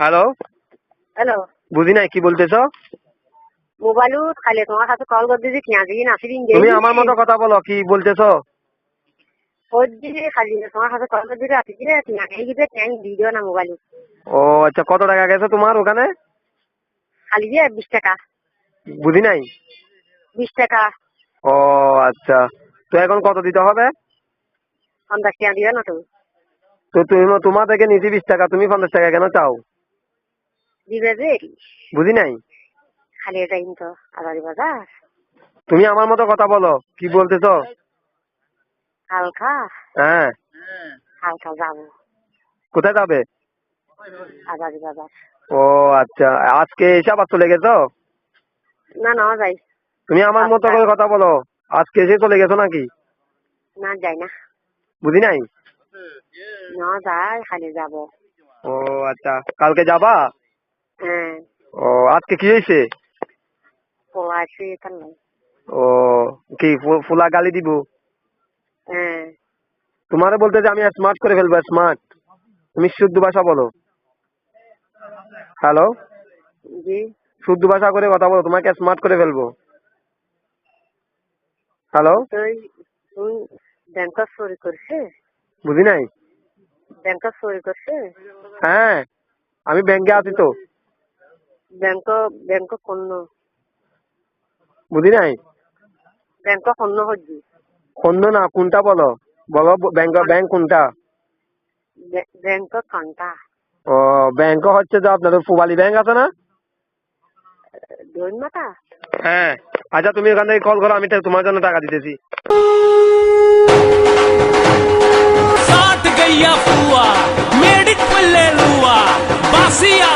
Hello hello বুঝি নাই কি বলতেছো? মোবাইল খালি তোমার কাছে কল করে কিনা দিন আসি দিন তুমি আমার মতো কথা বলো কি বলতেছো? ওর দিকে খালি তোমার কাছে কল করে দিলে আসি দিলে কিনা খেয়ে গিয়ে ভিডিও না মোবাইল। ও আচ্ছা কত টাকা গেছে তোমার ওখানে? খালি দিয়ে বিশ টাকা। বুঝি নাই? বিশ টাকা। ও আচ্ছা। তো এখন কত দিতে হবে? পঞ্চাশ টাকা দিবে না তুমি। তো তুমি তোমার থেকে নিচে বিশ টাকা তুমি পঞ্চাশ টাকা কেন চাও? দিবে বুঝি নাই? খালি এটাই তো আজারি বাজার। তুমি আমার মতো কথা বলো কি বলতেছো? হালকা? হ্যাঁ। হালকা যাব। কোথায় যাবে? আজারি বাজার। ও আচ্ছা আজকে এসে আবার চলে গেছো? না না যাই। তুমি আমার মতো করে কথা বলো আজকে এসে চলে গেছো নাকি? না যাই না। বুঝি নাই? না যাই খালি যাব। ও আচ্ছা কালকে যাবা? ও আজকে কি হয়েছে? পোলা আছে তার নাই ও কি ফুলা গালি দিব? হ্যাঁ। তোমারে বলতে যে আমি স্মার্ট করে ফেলব স্মার্ট তুমি শুদ্ধ ভাষা বলো। হ্যালো শুদ্ধ ভাষা করে কথা বলো তোমাকে স্মার্ট করে ফেলব। হ্যালো ব্যাংকত চুরি করছে। বুঝি নাই? ব্যাংকত চুরি করছে? হ্যাঁ আমি ব্যাংকে আছি তো। ব্যাংক ব্যাংক শূন্য বুঝি নাই ব্যাংক শূন্য হচ্ছি অন্য না কোনটা বলো বলো ব্যাংক ব্যাংক কোনটা ব্যাংক কান্তা ও ব্যাংক হচ্ছে যে আপনাদের ফুবালি ব্যাংক আছে না দই মাতা হ্যাঁ আচ্ছা তুমি ওখান থেকে কল করো আমি টা- তোমার জন্য টাকা দিতেছি साठ गैया पुआ मेडिक पे ले लुआ बासिया